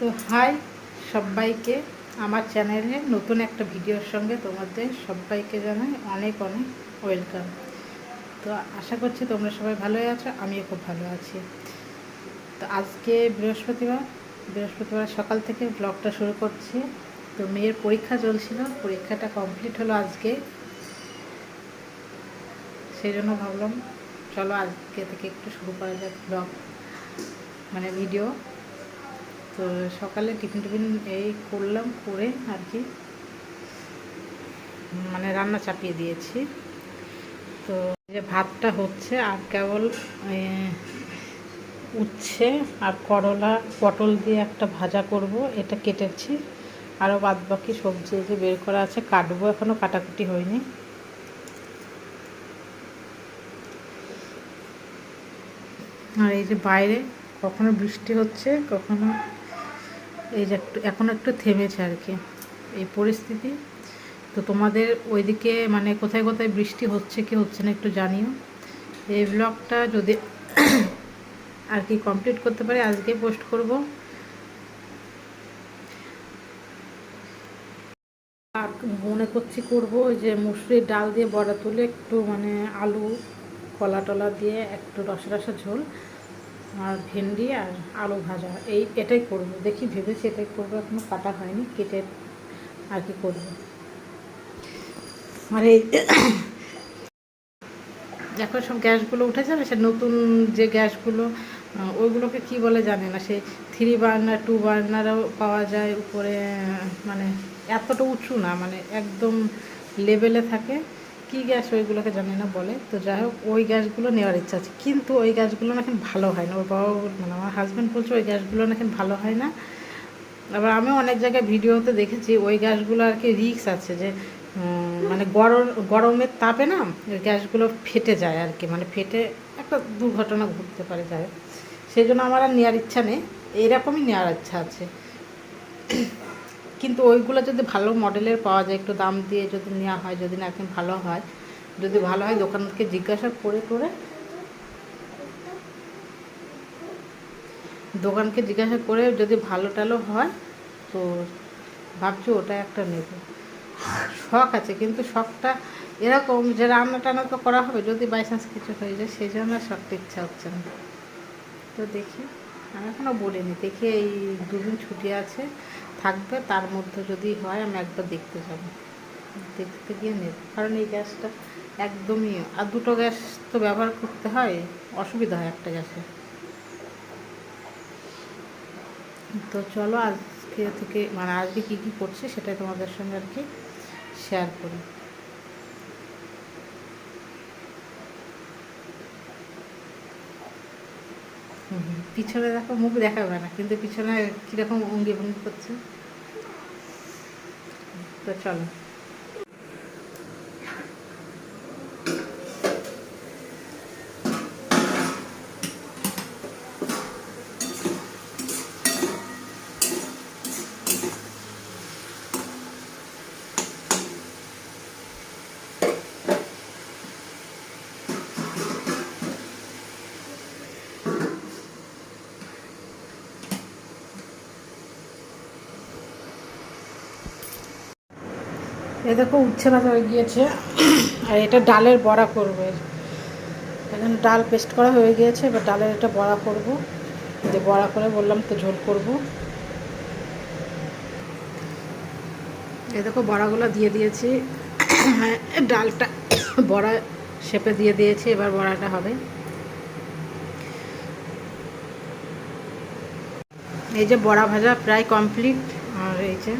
তো হাই সবাইকে। আমার চ্যানেলে নতুন একটা ভিডিওর সঙ্গে তোমাদের সবাইকে জানাই অনেক অনেক ওয়েলকাম। তো আশা করছি তোমরা সবাই ভালোই আছো, আমিও খুব ভালো আছি। তো আজকে বৃহস্পতিবার বৃহস্পতিবার সকাল থেকে ব্লগটা শুরু করছি। তো মেয়ের পরীক্ষা চলছিল, পরীক্ষাটা কমপ্লিট হলো আজকে। সেই জন্য ভাবলাম, চলো আজকে থেকে একটু শুরু করা যাক ব্লগ মানে ভিডিও তো সকালে টিফিন টিফিন এই করলাম, করে আর কি মানে রান্না চাপিয়ে দিয়েছি। তো যে ভাতটা হচ্ছে আর কেবল উচ্ছে আর করলা, পটল দিয়ে একটা ভাজা করব, এটা কেটেছি। আরও বাদ বাকি সবজি যে বের করা আছে, কাটবো এখনও কাটাকুটি হয়নি। আর এই যে বাইরে কখনো বৃষ্টি হচ্ছে, কখনো এই যে একটু, এখন একটু থেমেছে আর কি এই পরিস্থিতি। তো তোমাদের ওইদিকে মানে কোথায় কোথায় বৃষ্টি হচ্ছে, কি হচ্ছে না একটু জানিও। এই ব্লগটা যদি আর কি কমপ্লিট করতে পারি আজকে পোস্ট করব। আর মনে করছি করব যে মুসুরির ডাল দিয়ে বড়া তুলে একটু মানে আলু কলা টলা দিয়ে একটু রসা রসা ঝোল। আর ভেন্ডি আর আলু ভাজা, এই এটাই করব। দেখি, ভেবেছি এটাই করব, এখনও কাটা হয়নি, কেটে আর কি করব। আর এই এখন সব গ্যাসগুলো উঠে যাবে সে নতুন যে গ্যাসগুলো ওইগুলোকে কি বলে জানে না, সে থ্রি বার্নার, টু বার্নারও পাওয়া যায় উপরে মানে এতটা উঁচু না মানে একদম লেভেলে থাকে। কি গ্যাস ওইগুলোকে জানি না বলে। তো যাই হোক, ওই গ্যাসগুলো নেওয়ার ইচ্ছা আছে। কিন্তু ওই গ্যাসগুলো নাকি ভালো হয় না। ওর বাবা মানে আমার হাজব্যান্ড বলছে ওই গ্যাসগুলো নাকি ভালো হয় না। আবার আমিও অনেক জায়গায় ভিডিওতে দেখেছি, ওই গ্যাসগুলো আর কি রিক্স আছে যে মানে গরম, গরমের তাপে না ওই গ্যাসগুলো ফেটে যায় আর কি। মানে ফেটে একটা দুর্ঘটনা ঘটতে পারে যায় সেই জন্য আমার আর নেওয়ার ইচ্ছা নেই। এরকমই নেওয়ার ইচ্ছা আছে। কিন্তু ওইগুলো যদি ভালো মডেলের পাওয়া যায়, একটু দাম দিয়ে যদি নেওয়া হয়, যদি না একদম ভালো হয়, যদি ভালো হয় দোকানকে জিজ্ঞাসা করে করে দোকানকে জিজ্ঞাসা করে যদি ভালো টালো হয়, তো ভাবছি ওটা একটা নেব। শখ আছে, কিন্তু শখটা এরকম যে রান্না টান্না তো করা হবে, যদি বাই চান্স কিছু হয়ে যায়, সেই জন্য শখটা ইচ্ছা হচ্ছে না। তো দেখি, আমি এখনও বলিনি, দেখি এই দুদিন ছুটি আছে থাকবে, তার মধ্যে যদি হয় আমি একবার দেখতে যাব। দেখতে গিয়ে নেব। কারণ এই গ্যাসটা একদমই, আর দুটো গ্যাস তো ব্যবহার করতে হয়, অসুবিধা হয় একটা গ্যাসে। তো চলো আজকে থেকে মানে আজকে কী কী করছি সেটাই তোমাদের সঙ্গে আর কি শেয়ার করি। পিছনে দেখো মুখ দেখাবে না কিন্তু পিছনে কীরকম অঙ্গি ভঙ্গি করছে? তো চলো। এ দেখো উচ্ছে ভাজা হয়ে গিয়েছে। আর এটা ডালের বড়া করব। এখন ডাল পেস্ট করা হয়ে গিয়েছে এবার ডালের এটা বড়া করব। যে বড়া করে বললাম তো ঝোল করব। এ দেখো বড়াগুলো দিয়ে দিয়েছি। হ্যাঁ, ডালটা বড়া শেপে দিয়ে দিয়েছি এবার বড়াটা হবে। এই যে বড়া ভাজা প্রায় কমপ্লিট। আর এই যে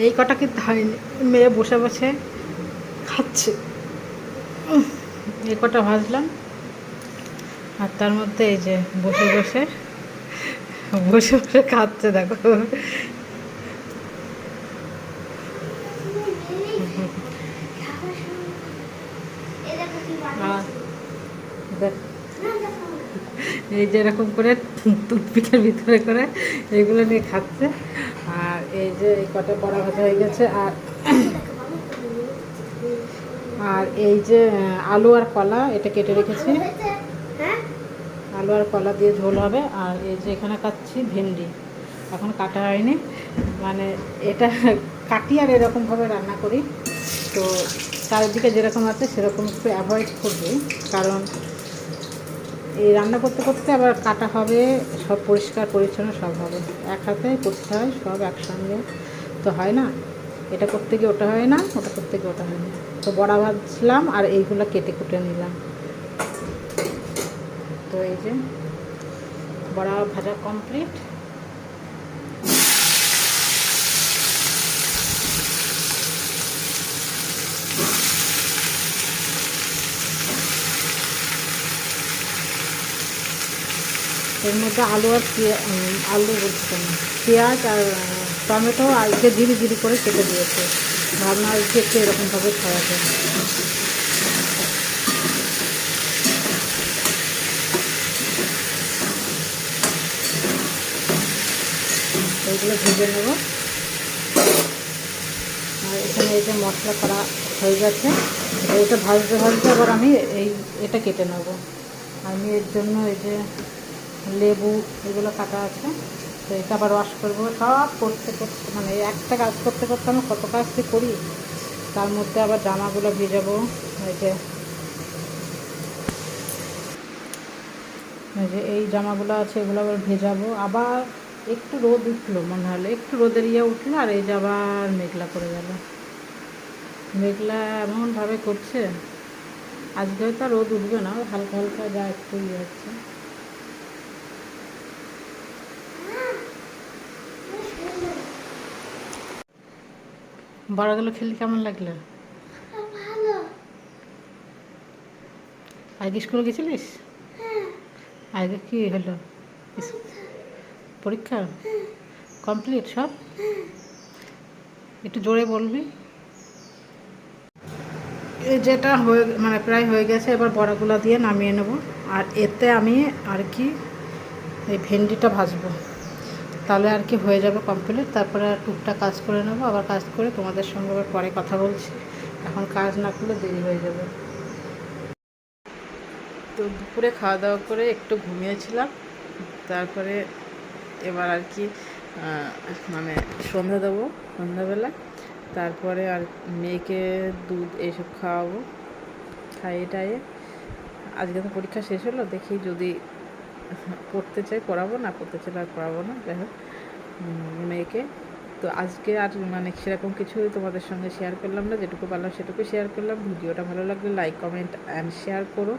এই কটা কিন্তু হয়নি মেয়ে বসে বসে খাচ্ছে? এই কটা ভাজলাম। আর তার মধ্যে এই যে বসে বসে বসে বসে খাচ্ছে, দেখো। এই যে এরকম করে টুথপিকের ভিতরে করে এগুলো নিয়ে খাচ্ছে। আর এই যে এই কটা বড়া ভাজা হয়ে গেছে আর আর এই যে আলু আর কলা, এটা কেটে রেখেছি। আলু আর কলা দিয়ে ঝোল হবে। আর এই যে এখানে কাটছি ভেন্ডি। এখন কাটা হয়নি। মানে এটা কাটি আর এরকমভাবে রান্না করি। তো চারিদিকে যেরকম আছে, সেরকম একটু অ্যাভয়েড করবে। কারণ এই রান্না করতে করতে আবার কাটা হবে, সব পরিষ্কার পরিচ্ছন্ন সব হবে। এক হাতে করতে হয়, সব একসঙ্গে। তো হয় না? এটা করতে গিয়ে ওটা হয় না, ওটা করতে গিয়ে ওটা হয় না। তো বড়া ভাজলাম আর এইগুলো কেটে কুটে নিলাম। তো এই যে বড়া ভাজা কমপ্লিট এর মধ্যে আলু আর আলু বলছি পেঁয়াজ আর টমেটো আজকে ধীরে ধীরে করে কেটে দিয়েছে। ভাবনা আজকে একটু এরকমভাবে খাওয়া যায়। এইগুলো ভেজে নেব। আর এখানে এই যে মশলা করা হয়ে গেছে, এটা ভাজতে ভাজতে আবার আমি এই, এটা কেটে নেব। আমি এর জন্য এই যে লেবু এগুলো কাটা আছে। তো এটা আবার ওয়াশ করব। সব করতে করতে মানে একটা কাজ করতে করতে আমি কত কাজ যে করি, তার মধ্যে আবার জামাগুলো ভেজাবো। এই যে যে এই জামাগুলো আছে, এগুলো আবার ভেজাবো। আবার একটু রোদ উঠল মনে হলো, একটু রোদের ইয়ে উঠল আর এই যে আবার মেঘলা করে গেল। মেঘলা এমনভাবে করছে, আজকে হয়তো রোদ উঠবে না, হালকা হালকা যা একটু ইয়ে হচ্ছে। বড়গুলো খেলে কেমন লাগল? আজকে স্কুলে গেছিলিস? আজকে কি হলো? পরীক্ষা। কমপ্লিট সব? একটু জোরে বলবি। এই যেটা হয়ে মানে প্রায় হয়ে গেছে এবার বড়াগুলো দিয়ে নামিয়ে নেব। আর এতে আমি আর কি এই ভেন্ডিটা ভাজবো। তাহলে আর কি হয়ে যাবে কমপ্লিট তারপরে টুকটা কাজ করে নেব, আবার কাজ করে তোমাদের সঙ্গে আবার পরে কথা বলছি। এখন কাজ না করলে দেরি হয়ে যাবে। তো দুপুরে খাওয়া দাওয়া করে একটু ঘুমিয়েছিলাম, তারপরে এবার আর কি মানে সন্ধ্যা দেবো, সন্ধ্যাবেলা। তারপরে আর মেয়েকে দুধ এইসব খাওয়াবো, খাইয়ে টাইয়ে। আজকে তো পরীক্ষা শেষ হলো, দেখি যদি পড়তে চাই পড়াবো না পড়তে চাই আর পড়াবো না, যাই হোক মেয়েকে। তো আজকে আর মানে সেরকম কিছু তোমাদের সঙ্গে শেয়ার করলাম না, যেটুকু পারলাম সেটুকু শেয়ার করলাম। ভিডিওটা ভালো লাগলে লাইক কমেন্ট অ্যান্ড শেয়ার করো।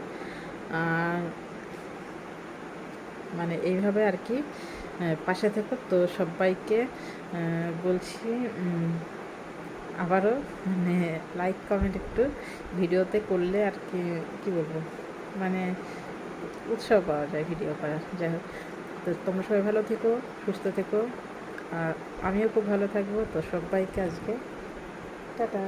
আর মানে এইভাবে আর কি পাশে থেকো। তো সবাইকে বলছি আবারও মানে লাইক কমেন্ট একটু ভিডিওতে করলে আর কি, কী বলব? মানে উৎসাহ পাওয়া যায় ভিডিও করা যাই হোক, তো তোমরা সবাই ভালো থেকো, সুস্থ থেকো। আর আমিও খুব ভালো থাকব। তো সবাইকে আজকে, টাটা।